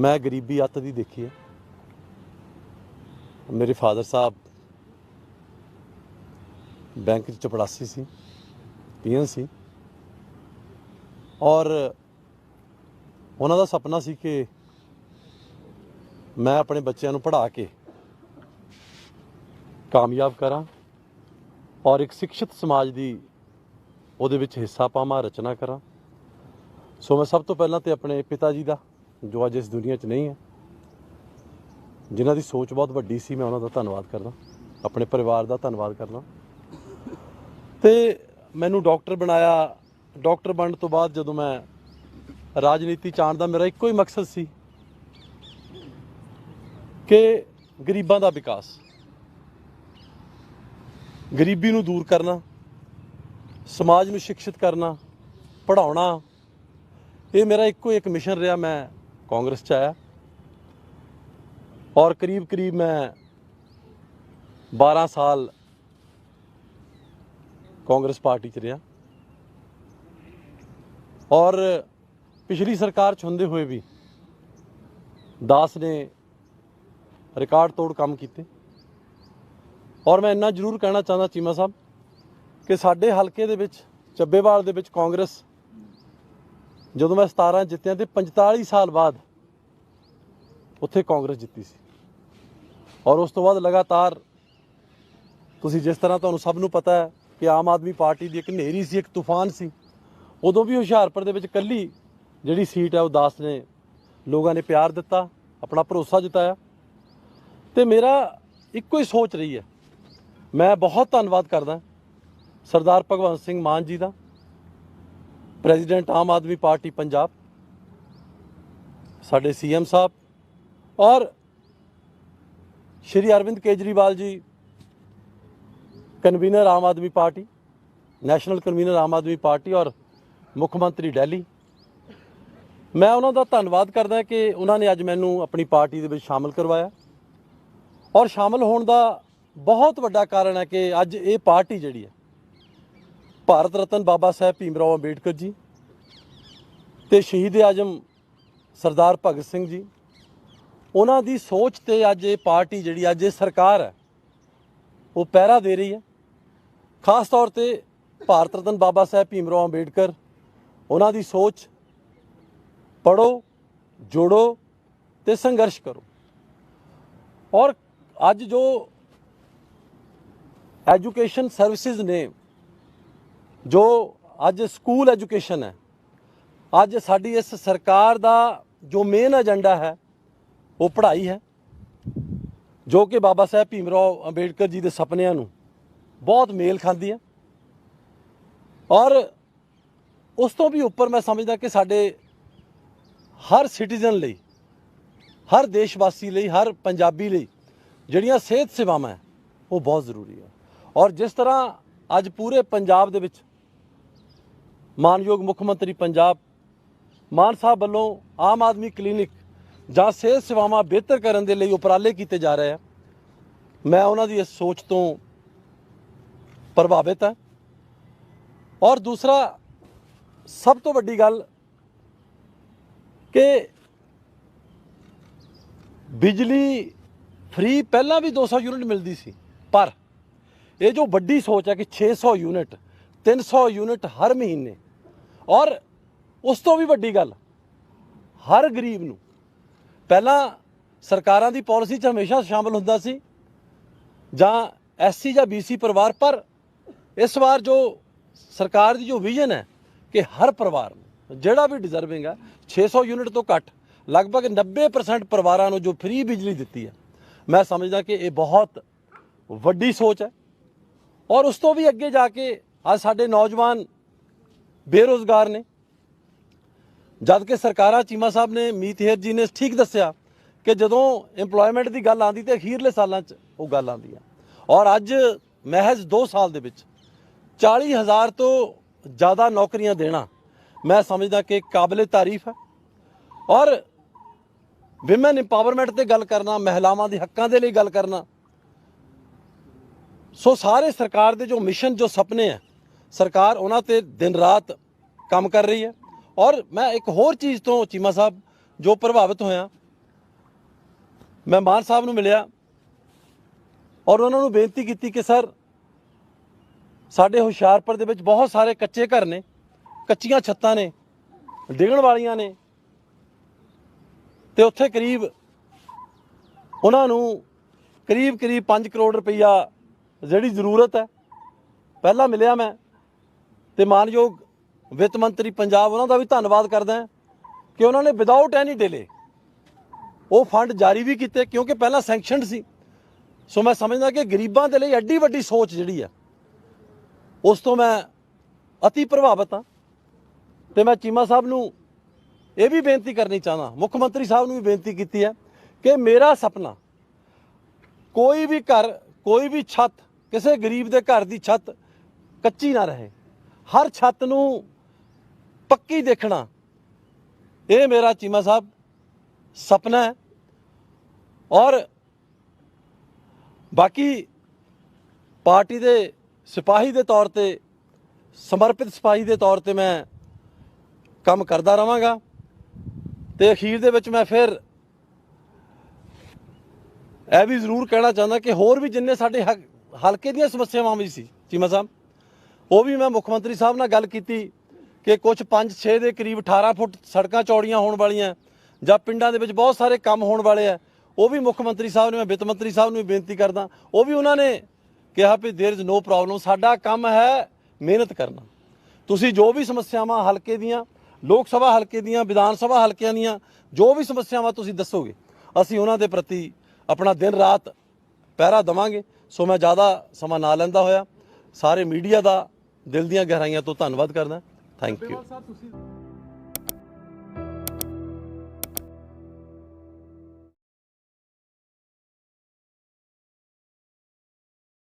ਮੈਂ ਗਰੀਬੀ ਅੱਤ ਦੀ ਦੇਖੀ ਹੈ। ਮੇਰੇ ਫਾਦਰ ਸਾਹਿਬ ਬੈਂਕ 'ਚ ਚਪੜਾਸੀ ਸੀ, ਪੀਐਨ ਸੀ ਔਰ ਉਹਨਾਂ ਦਾ ਸੁਪਨਾ ਸੀ ਕਿ ਮੈਂ ਆਪਣੇ ਬੱਚਿਆਂ ਨੂੰ ਪੜ੍ਹਾ ਕੇ ਕਾਮਯਾਬ ਕਰਾਂ ਔਰ ਇੱਕ ਸਿੱਖਿਅਤ ਸਮਾਜ ਦੀ ਉਹਦੇ ਵਿੱਚ ਹਿੱਸਾ ਪਾਵਾਂ, ਰਚਨਾ ਕਰਾਂ। ਸੋ ਮੈਂ ਸਭ ਤੋਂ ਪਹਿਲਾਂ ਤੇ ਆਪਣੇ ਪਿਤਾ ਜੀ ਦਾ ਜੋ ਅੱਜ ਇਸ ਦੁਨੀਆ 'ਚ ਨਹੀਂ ਹੈ, ਜਿਨ੍ਹਾਂ ਦੀ ਸੋਚ ਬਹੁਤ ਵੱਡੀ ਸੀ, ਮੈਂ ਉਹਨਾਂ ਦਾ ਧੰਨਵਾਦ ਕਰਦਾ। ਆਪਣੇ ਪਰਿਵਾਰ ਦਾ ਧੰਨਵਾਦ ਕਰਦਾ। ਤੇ ਮੈਨੂੰ ਡਾਕਟਰ ਬਣਾਇਆ। ਡਾਕਟਰ ਬਣਨ ਤੋਂ ਬਾਅਦ ਜਦੋਂ ਮੈਂ ਰਾਜਨੀਤੀ ਚਾਣ ਦਾ ਮੇਰਾ ਇੱਕੋ ਹੀ ਮਕਸਦ ਸੀ ਕਿ ਗਰੀਬਾਂ ਦਾ ਵਿਕਾਸ। ਗਰੀਬੀ ਨੂੰ ਦੂਰ ਕਰਨਾ, ਸਮਾਜ ਨੂੰ ਸਿੱਖਿਅਤ ਕਰਨਾ, ਪੜ੍ਹਾਉਣਾ, ਇਹ ਮੇਰਾ ਇੱਕੋ ਇੱਕ ਮਿਸ਼ਨ ਰਿਹਾ। ਮੈਂ ਕਾਂਗਰਸ ਚ ਆਇਆ। ਔਰ ਕਰੀਬ ਕਰੀਬ ਮੈਂ 12 ਸਾਲ ਕਾਂਗਰਸ ਪਾਰਟੀ ਚ ਰਿਹਾ। ਔਰ ਪਿਛਲੀ ਸਰਕਾਰ ਚ ਹੁੰਦੇ ਹੋਏ ਵੀ ਦਾਸ ਨੇ ਰਿਕਾਰਡ ਤੋੜ ਕੰਮ ਕੀਤੇ। ਔਰ ਮੈਂ ਇੰਨਾ ਜ਼ਰੂਰ ਕਹਿਣਾ ਚਾਹੁੰਦਾ ਚੀਮਾ ਸਾਹਿਬ ਕਿ ਸਾਡੇ ਹਲਕੇ ਦੇ ਵਿੱਚ, ਚੱਬੇਵਾਲ ਦੇ ਵਿੱਚ ਕਾਂਗਰਸ ਜਦੋਂ ਮੈਂ 17 ਜਿੱਤਿਆ ਤੇ 45 ਸਾਲ ਬਾਅਦ ਉੱਥੇ ਕਾਂਗਰਸ ਜਿੱਤੀ ਸੀ। ਔਰ ਉਸ ਤੋਂ ਬਾਅਦ ਲਗਾਤਾਰ ਤੁਸੀਂ ਜਿਸ ਤਰ੍ਹਾਂ ਤੁਹਾਨੂੰ ਸਭ ਨੂੰ ਪਤਾ ਹੈ ਕਿ ਆਮ ਆਦਮੀ ਪਾਰਟੀ ਦੀ ਇੱਕ ਨੇਰੀ ਸੀ, ਇੱਕ ਤੂਫਾਨ ਸੀ, ਉਦੋਂ ਵੀ ਹੁਸ਼ਿਆਰਪੁਰ ਦੇ ਵਿੱਚ ਕੱਲੀ ਜਿਹੜੀ ਸੀਟ ਹੈ ਉਹ ਦਾਸ ਨੇ ਲੋਕਾਂ ਨੇ ਪਿਆਰ ਦਿੱਤਾ, ਆਪਣਾ ਭਰੋਸਾ ਜਤਾਇਆ। ਤੇ ਮੇਰਾ ਇੱਕੋ ਹੀ ਸੋਚ ਰਹੀ ਹੈ। ਮੈਂ ਬਹੁਤ ਧੰਨਵਾਦ ਕਰਦਾ ਸਰਦਾਰ ਭਗਵੰਤ ਸਿੰਘ ਮਾਨ ਜੀ ਦਾ। ਪ੍ਰੈਜ਼ੀਡੈਂਟ ਆਮ ਆਦਮੀ ਪਾਰਟੀ ਪੰਜਾਬ, ਸਾਡੇ ਸੀਐਮ ਸਾਹਿਬ ਔਰ Shri Arvind Kejriwal ji, convener Aam Aadmi Party, national convener Aam Aadmi Party ਔਰ ਮੁੱਖ ਮੰਤਰੀ ਦਿੱਲੀ ਮੈਂ ਉਹਨਾਂ ਦਾ ਧੰਨਵਾਦ ਕਰਦਾ ਕਿ ਉਹਨਾਂ ਨੇ ਅੱਜ ਮੈਨੂੰ ਆਪਣੀ ਪਾਰਟੀ ਦੇ ਵਿੱਚ ਸ਼ਾਮਲ ਕਰਵਾਇਆ। ਔਰ ਸ਼ਾਮਲ ਹੋਣ ਦਾ ਬਹੁਤ ਵੱਡਾ ਕਾਰਨ ਹੈ ਕਿ ਅੱਜ ਇਹ ਪਾਰਟੀ ਜਿਹੜੀ ਹੈ ਭਾਰਤ ਰਤਨ ਬਾਬਾ ਸਾਹਿਬ ਭੀਮਰਾਓ ਅੰਬੇਡਕਰ ਜੀ ਤੇ ਸ਼ਹੀਦ ਆਜਮ ਸਰਦਾਰ ਭਗਤ ਸਿੰਘ ਜੀ। ਉਹਨਾਂ ਦੀ ਸੋਚ ਤੇ ਅੱਜ ਇਹ ਪਾਰਟੀ ਜਿਹੜੀ ਅੱਜ ਇਹ ਸਰਕਾਰ ਹੈ, ਉਹ ਪਹਿਰਾ ਦੇ ਰਹੀ ਹੈ। ਖਾਸ ਤੌਰ ਤੇ ਭਾਰਤ ਰਤਨ ਬਾਬਾ ਸਾਹਿਬ ਭੀਮਰਾਓ ਅੰਬੇਡਕਰ, ਉਹਨਾਂ ਦੀ ਸੋਚ ਪੜੋ ਜੋੜੋ ਤੇ ਸੰਘਰਸ਼ ਕਰੋ। ਔਰ ਅੱਜ ਜੋ ਐਜੂਕੇਸ਼ਨ ਸਰਵਿਸਿਜ਼ ਨੇ ਜੋ ਅੱਜ ਸਕੂਲ ਐਜੂਕੇਸ਼ਨ ਹੈ, ਅੱਜ ਸਾਡੀ ਇਸ ਸਰਕਾਰ ਦਾ ਜੋ ਮੇਨ ਏਜੰਡਾ ਹੈ, ਉਹ ਪੜ੍ਹਾਈ ਹੈ, ਜੋ ਕਿ ਬਾਬਾ ਸਾਹਿਬ ਭੀਮਰਾਓ ਅੰਬੇਡਕਰ ਜੀ ਦੇ ਸੁਪਨਿਆਂ ਨੂੰ ਬਹੁਤ ਮੇਲ ਖਾਂਦੀ ਹੈ। ਔਰ ਉਸ ਤੋਂ ਵੀ ਉੱਪਰ ਮੈਂ ਸਮਝਦਾ ਕਿ ਸਾਡੇ ਹਰ ਸਿਟੀਜ਼ਨ ਲਈ, ਹਰ ਦੇਸ਼ ਵਾਸੀ ਲਈ, ਹਰ ਪੰਜਾਬੀ ਲਈ ਜਿਹੜੀਆਂ ਸਿਹਤ ਸੇਵਾਵਾਂ ਹੈ, ਉਹ ਬਹੁਤ ਜ਼ਰੂਰੀ ਹੈ। ਔਰ ਜਿਸ ਤਰ੍ਹਾਂ ਅੱਜ ਪੂਰੇ ਪੰਜਾਬ ਦੇ ਵਿੱਚ ਮਾਨਯੋਗ ਮੁੱਖ ਮੰਤਰੀ ਪੰਜਾਬ, ਮਾਨ ਸਾਹਿਬ ਵੱਲੋਂ ਆਮ ਆਦਮੀ ਕਲੀਨਿਕ ਜਾਂ ਸਿਹਤ ਸੇਵਾਵਾਂ ਬਿਹਤਰ ਕਰਨ ਦੇ ਲਈ ਉਪਰਾਲੇ ਕੀਤੇ ਜਾ ਰਹੇ ਆ। ਮੈਂ ਉਹਨਾਂ ਦੀ ਇਸ ਸੋਚ ਤੋਂ ਪ੍ਰਭਾਵਿਤ ਹਾਂ। ਔਰ ਦੂਸਰਾ, ਸਭ ਤੋਂ ਵੱਡੀ ਗੱਲ ਕਿ ਬਿਜਲੀ ਫ੍ਰੀ ਪਹਿਲਾਂ ਵੀ 200 ਯੂਨਿਟ ਮਿਲਦੀ ਸੀ, ਪਰ ਇਹ ਜੋ ਵੱਡੀ ਸੋਚ ਹੈ ਕਿ 600 ਯੂਨਿਟ 300 ਯੂਨਿਟ ਹਰ ਮਹੀਨੇ ਔਰ ਉਸ ਤੋਂ ਵੀ ਵੱਡੀ ਗੱਲ, ਹਰ ਗਰੀਬ ਨੂੰ ਪਹਿਲਾਂ ਸਰਕਾਰਾਂ ਦੀ ਪਾਲਿਸੀ 'ਚ ਹਮੇਸ਼ਾ ਸ਼ਾਮਲ ਹੁੰਦਾ ਸੀ, ਜਾਂ ਐਸਸੀ ਜਾਂ ਬੀਸੀ ਪਰਿਵਾਰ, ਪਰ ਇਸ ਵਾਰ ਜੋ ਸਰਕਾਰ ਦੀ ਜੋ ਵਿਜ਼ਨ ਹੈ ਕਿ ਹਰ ਪਰਿਵਾਰ ਨੂੰ, ਜਿਹੜਾ ਵੀ ਡਿਜ਼ਰਵਿੰਗ ਹੈ 600 ਯੂਨਿਟ ਤੋਂ ਘੱਟ, ਲਗਭਗ 90% ਪਰਿਵਾਰਾਂ ਨੂੰ ਜੋ ਫ੍ਰੀ ਬਿਜਲੀ ਦਿੱਤੀ ਹੈ, ਮੈਂ ਸਮਝਦਾ ਕਿ ਇਹ ਬਹੁਤ ਵੱਡੀ ਸੋਚ ਹੈ। ਔਰ ਉਸ ਤੋਂ ਵੀ ਅੱਗੇ ਜਾ ਕੇ ਅੱਜ ਸਾਡੇ ਨੌਜਵਾਨ ਬੇਰੋਜ਼ਗਾਰ ਨੇ। ਜਦ ਕਿ ਸਰਕਾਰਾਂ ਚੀਮਾ ਸਾਹਿਬ ਨੇ, ਮੀਤ ਹੇਰ ਜੀ ਨੇ ਠੀਕ ਦੱਸਿਆ ਕਿ ਜਦੋਂ EMPLOYMENT ਦੀ ਗੱਲ ਆਂਦੀ ਤੇ ਅਖੀਰਲੇ ਸਾਲਾਂ 'ਚ ਉਹ ਗੱਲ ਆਂਦੀ ਆ। ਔਰ ਅੱਜ ਮਹਿਜ਼ 2 ਸਾਲ ਦੇ ਵਿੱਚ 40000 ਤੋਂ ਜ਼ਿਆਦਾ ਨੌਕਰੀਆਂ ਦੇਣਾ ਮੈਂ ਸਮਝਦਾ ਕਿ ਕਾਬਲੇ ਤਾਰੀਫ ਹੈ। ਔਰ ਵਿਮਨ ਇੰਪਾਵਰਮੈਂਟ ਤੇ ਗੱਲ ਕਰਨਾ, ਮਹਿਲਾਵਾਂ ਦੇ ਹੱਕਾਂ ਦੇ ਲਈ ਗੱਲ ਕਰਨਾ, ਸੋ ਸਾਰੇ ਸਰਕਾਰ ਦੇ ਜੋ ਮਿਸ਼ਨ ਜੋ ਸੁਪਨੇ ਹੈ ਸਰਕਾਰ ਉਹਨਾਂ ਤੇ ਦਿਨ ਰਾਤ ਕੰਮ ਕਰ ਰਹੀ ਹੈ। ਔਰ ਮੈਂ ਇੱਕ ਹੋਰ ਚੀਜ਼ ਤੋਂ ਚੀਮਾ ਸਾਹਿਬ, ਜੋ ਪ੍ਰਭਾਵਿਤ ਹੋਇਆ ਮੈਂ ਮਾਨ ਸਾਹਿਬ ਨੂੰ ਮਿਲਿਆ ਔਰ ਉਹਨਾਂ ਨੂੰ ਬੇਨਤੀ ਕੀਤੀ ਕਿ, ਸਰ, ਸਾਡੇ ਹੁਸ਼ਿਆਰਪੁਰ ਦੇ ਵਿੱਚ ਬਹੁਤ ਸਾਰੇ ਕੱਚੇ ਘਰ ਨੇ, ਕੱਚੀਆਂ ਛੱਤਾਂ ਨੇ, ਡਿੱਗਣ ਵਾਲੀਆਂ ਨੇ ਤੇ ਉੱਥੇ ਕਰੀਬ ਉਹਨਾਂ ਨੂੰ ਕਰੀਬ ਕਰੀਬ 5 ਕਰੋੜ ਰੁਪਈਆ ਜਿਹੜੀ ਜ਼ਰੂਰਤ ਹੈ, ਪਹਿਲਾਂ ਮਿਲਿਆ ਮੈਂ ਤੇ ਮਾਨਯੋਗ ਵਿੱਤ ਮੰਤਰੀ ਪੰਜਾਬ ਉਹਨਾਂ ਦਾ ਵੀ ਧੰਨਵਾਦ ਕਰਦਾ ਕਿ ਉਹਨਾਂ ਨੇ ਵਿਦਆਊਟ ਐਨੀ ਡਿਲੇ ਉਹ ਫੰਡ ਜਾਰੀ ਵੀ ਕੀਤੇ, ਕਿਉਂਕਿ ਪਹਿਲਾਂ ਸੈਂਕਸ਼ਨਡ ਸੀ। ਸੋ ਮੈਂ ਸਮਝਦਾ ਕਿ ਗਰੀਬਾਂ ਦੇ ਲਈ ਐਡੀ ਵੱਡੀ ਸੋਚ ਜਿਹੜੀ ਆ, ਉਸ ਤੋਂ ਮੈਂ ਅਤੀ ਪ੍ਰਭਾਵਿਤ ਹਾਂ ਤੇ ਮੈਂ ਚੀਮਾ ਸਾਹਿਬ ਨੂੰ ਇਹ ਵੀ ਬੇਨਤੀ ਕਰਨੀ ਚਾਹਨਾ ਮੁੱਖ ਮੰਤਰੀ ਸਾਹਿਬ ਨੂੰ ਵੀ ਬੇਨਤੀ ਕੀਤੀ ਹੈ ਕਿ ਮੇਰਾ ਸੁਪਨਾ ਕੋਈ ਵੀ ਘਰ, ਕੋਈ ਵੀ ਛੱਤ, ਕਿਸੇ ਗਰੀਬ ਦੇ ਘਰ ਦੀ ਛੱਤ ਕੱਚੀ ਨਾ ਰਹੇ। ਹਰ ਛੱਤ ਨੂੰ ਪੱਕੀ ਦੇਖਣਾ। ਇਹ ਮੇਰਾ ਚੀਮਾ ਸਾਹਿਬ ਸੁਪਨਾ ਹੈ। ਔਰ ਬਾਕੀ ਪਾਰਟੀ ਦੇ ਸਿਪਾਹੀ ਦੇ ਤੌਰ ਤੇ, ਸਮਰਪਿਤ ਸਿਪਾਹੀ ਦੇ ਤੌਰ ਤੇ ਮੈਂ ਕੰਮ ਕਰਦਾ ਰਵਾਂਗਾ ਤੇ ਅਖੀਰ ਦੇ ਵਿੱਚ ਮੈਂ ਫਿਰ ਇਹ ਵੀ ਜ਼ਰੂਰ ਕਹਿਣਾ ਚਾਹੁੰਦਾ ਕਿ ਹੋਰ ਵੀ ਜਿੰਨੇ ਸਾਡੇ ਹਕ- ਹਲਕੇ ਦੀਆਂ ਸਮੱਸਿਆਵਾਂ ਵੀ ਸੀ, ਚੀਮਾ ਸਾਹਿਬ। ਉਹ ਵੀ ਮੈਂ ਮੁੱਖ ਮੰਤਰੀ ਸਾਹਿਬ ਨਾਲ ਗੱਲ ਕੀਤੀ ਕਿ ਕੁਝ 5-6 ਦੇ ਕਰੀਬ 18 ਫੁੱਟ ਸੜਕਾਂ ਚੌੜੀਆਂ ਹੋਣ ਵਾਲੀਆਂ ਜਾਂ ਪਿੰਡਾਂ ਦੇ ਵਿੱਚ ਬਹੁਤ ਸਾਰੇ ਕੰਮ ਹੋਣ ਵਾਲੇ ਆ ਉਹ ਵੀ ਮੁੱਖ ਮੰਤਰੀ ਸਾਹਿਬ ਨੇ ਮੈਂ ਵਿੱਤ ਮੰਤਰੀ ਸਾਹਿਬ ਨੂੰ ਵੀ ਬੇਨਤੀ ਕਰਦਾ ਉਹ ਵੀ ਉਹਨਾਂ ਨੇ ਕਿਹਾ ਵੀ देयर इज नो ਪ੍ਰੋਬਲਮ ਸਾਡਾ ਕੰਮ ਹੈ ਮਿਹਨਤ ਕਰਨਾ ਤੁਸੀਂ ਜੋ ਵੀ ਸਮੱਸਿਆਵਾਂ ਹਲਕੇ ਦੀਆਂ ਲੋਕ ਸਭਾ ਹਲਕੇ ਦੀਆਂ ਵਿਧਾਨ ਸਭਾ ਹਲਕਿਆਂ ਦੀਆਂ ਜੋ ਵੀ ਸਮੱਸਿਆਵਾਂ ਤੁਸੀਂ ਦੱਸੋਗੇ ਅਸੀਂ ਉਹਨਾਂ ਦੇ ਪ੍ਰਤੀ ਆਪਣਾ ਦਿਨ ਰਾਤ ਪਹਿਰਾ ਦਵਾਂਗੇ ਸੋ ਮੈਂ ਜ਼ਿਆਦਾ ਸਮਾਂ ਨਾ ਲੈਂਦਾ ਹੋਇਆ ਸਾਰੇ ਮੀਡੀਆ ਦਾ ਦਿਲ ਦੀਆਂ ਗਹਿਰਾਈਆਂ ਤੋਂ ਧੰਨਵਾਦ ਕਰਦਾ। Thank you